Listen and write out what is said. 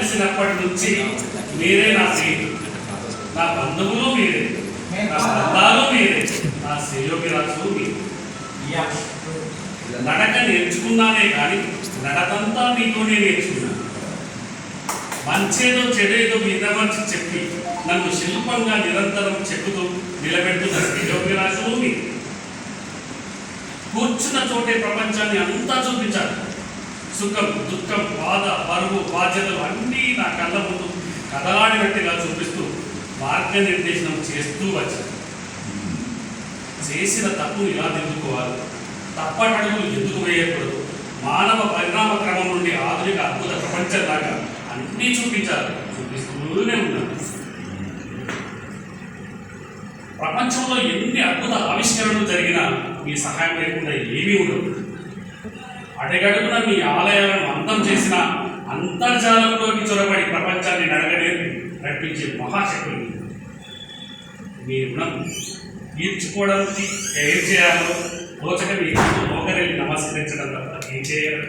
తెలిసినప్పటి నుంచి మీరే నా స్నేహితులు. నా బంధువులు మీరే. నా బంధాలు మీరే. నా శ్రేయోగిరాజు మీరే. నడక నేర్చుకున్నానే కానీ నడకంతా మీతోనే నేర్చుకున్నాను మంచేదో చెడేదో వినమర్చి చెప్పి నన్ను శిల్పంగా నిరంతరం చెక్కుతూ నిలబెడుతున్న శ్రీయోగిరాజులు మీరు. కూర్చున్న చోటే ప్రపంచాన్ని అంతా చూపించాలి. సుఖం దుఃఖం బాధ బరువు బాధ్యతలు అన్నీ నా కళ్ళ ముందు కదలాడినట్టుగా చూపిస్తూ మార్గనిర్దేశనం చేస్తూ వచ్చాను చేసిన తప్పును ఇలా దిద్దుకోవాలి తప్పటడుగులు ఎందుకు వేయకూడదు? మానవ పరిణామ క్రమం నుండి ఆధునిక అద్భుత ప్రపంచం దాకా అన్నీ చూపించాలి. చూపిస్తూనే ఉన్నాను. ప్రపంచంలో ఎన్ని అద్భుత ఆవిష్కరణలు జరిగినా మీ సహాయం లేకుండా ఏమీ ఉండదు అడగడుగున మీ ఆలయాలను అంతం చేసిన అంతర్జాలంలోకి చొరబడి ప్రపంచాన్ని నడగడే నడిపించే మహాశక్తులు. మీ రుణం తీర్చుకోవడానికి ఏం చేయాలో తోచక మీ మోకరెళ్ళి నమస్కరించడం తప్ప ఏం చేయాలి